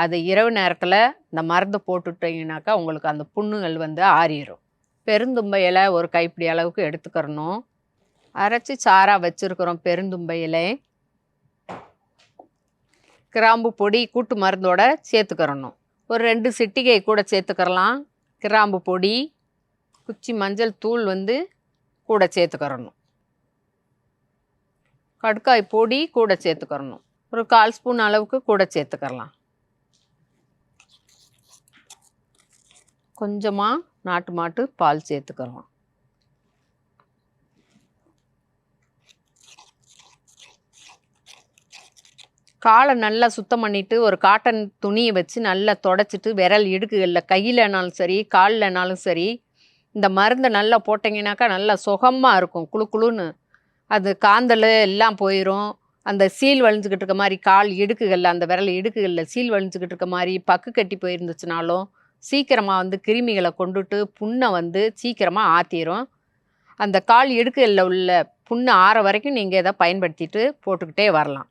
அது இரவு நேரத்தில் இந்த மருந்து போட்டுட்டிங்கனாக்கா உங்களுக்கு அந்த புண்ணுகள் வந்து ஆறிடும் பெருந்தும்பை இலை ஒரு கைப்பிடி அளவுக்கு எடுத்துக்கிறணும். அரைச்சி சாராக வச்சுருக்குறோம் பெருந்தும்பை இலை. கிராம்பு பொடி கூட்டு மருந்தோட சேர்த்துக்கிறணும். ஒரு ரெண்டு சிட்டிகை கூட சேர்த்துக்கிறலாம். கிராம்பு பொடி குச்சி மஞ்சள் தூள் வந்து கூட சேர்த்துக்கிறணும். கடுக்காய் பொடி கூட சேர்த்துக்கிறணும். ஒரு கால் ஸ்பூன் அளவுக்கு கூட சேர்த்துக்கிறலாம். கொஞ்சமாக நாட்டு மாட்டு பால் சேர்த்துக்கிறோம் காலை நல்லா சுத்தம் பண்ணிட்டு ஒரு காட்டன் துணியை வச்சு நல்லா தொடச்சிட்டு விரல் இடுக்குகளில் கையிலனாலும் சரி காலில்னாலும் சரி இந்த மருந்தை நல்லா போட்டிங்கனாக்கா நல்லா சுகமாக இருக்கும் குளு குளுன்னு. அது காந்தல் எல்லாம் போயிடும் அந்த சீல் வழிஞ்சிக்கிட்டு இருக்க மாதிரி கால் இடுக்குகளில் அந்த விரல் இடுக்குகளில் சீல் வழிஞ்சிக்கிட்டு இருக்க மாதிரி பக்கு கட்டி போயிருந்துச்சுனாலும் சீக்கிரமாக வந்து கிருமிகளை கொண்டுட்டு புண்ணை வந்து சீக்கிரமாக ஆற்றிரும் அந்த கால் இடுக்குகளில் உள்ள புண்ணு ஆற வரைக்கும் நீங்கள் இதை பயன்படுத்திட்டு போட்டுக்கிட்டே வரலாம்.